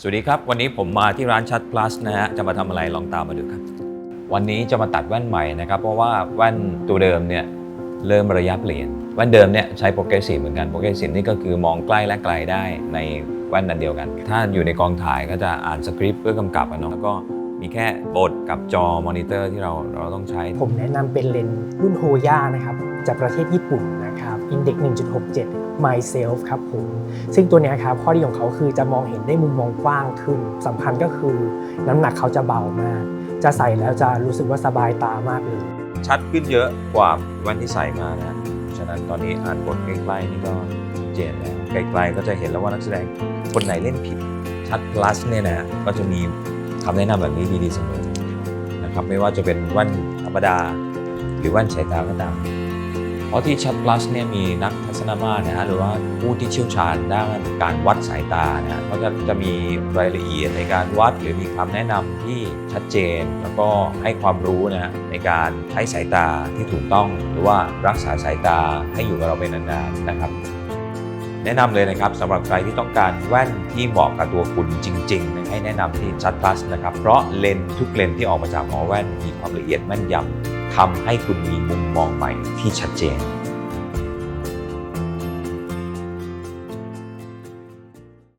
สวัสดีครับ วันนี้ผมมาที่ร้านชัด plus นะฮะจะมาทำอะไรลองตามมาดูครับ วันนี้จะมาตัดแว่นใหม่นะครับ เพราะว่าแว่นตัวเดิมเนี่ยเริ่มระยะเปลี่ยน แว่นเดิมเนี่ยใช้โปรเกรสซีฟเหมือนกันโปรเกรสซีฟนี่ก็คือมองใกล้และไกลได้ในแว่นนั้นเดียวกัน ถ้าอยู่ในกองถ่ายก็จะอ่านสคริปต์เพื่อกำกับอะเนาะแล้วก็มีแค่บทกับจอมอนิเตอร์ที่เราเราต้องใช้ ผมแนะนำเป็นเลนส์รุ่นโฮย่านะครับจากประเทศญี่ปุ่นนะ Index 1.67 Myself ครับผม ซึ่งตัวนี้ครับข้อดีของเขาคือจะมองเห็นได้มุมมองกว้างขึ้นสำคัญก็คือน้ำหนักเขาจะเบามาก จะใส่แล้วจะรู้สึกว่าสบายตามากเลย ชัดขึ้นเยอะกว่าว่นที่ใส่มานะ ฉะนั้นตอนนี้อ่านบทใกล้ๆนี่ก็ชัดเจนแล้วไกลๆก็จะเห็นแล้วว่านักแสดงคนไหนเล่นผิด ชัด plus เนี่ยนะก็จะมีคำแนะนำแบบนี้ดีๆเสมอนะครับไม่ว่าจะเป็นว่นธรรมดา หรือว่นสายตาก็ตาม เพราะที่ชัด plus เนี่ยมีนักทัศนมาตรนะฮะหรือว่าผู้ที่เชี่ยวชาญด้านการวัดสายตานะฮะก็จะจะมีรายละเอียดในการวัดหรือมีคำแนะนำที่ชัดเจน แล้วก็ให้ความรู้นะฮะในการใช้สายตาที่ถูกต้อง หรือว่ารักษาสายตาให้อยู่กับเราเป็นนานๆนะครับ แนะนำเลยนะครับสำหรับใครที่ต้องการแว่นที่เหมาะกับตัวคุณจริงๆให้แนะนำที่ชัด plus นะครับเพราะเลนส์ทุกเลนส์ที่ออกมาจากหมอแว่นมีความละเอียดแม่นยำ ทำให้คุณมีมุมมองใหม่ที่ชัดเจน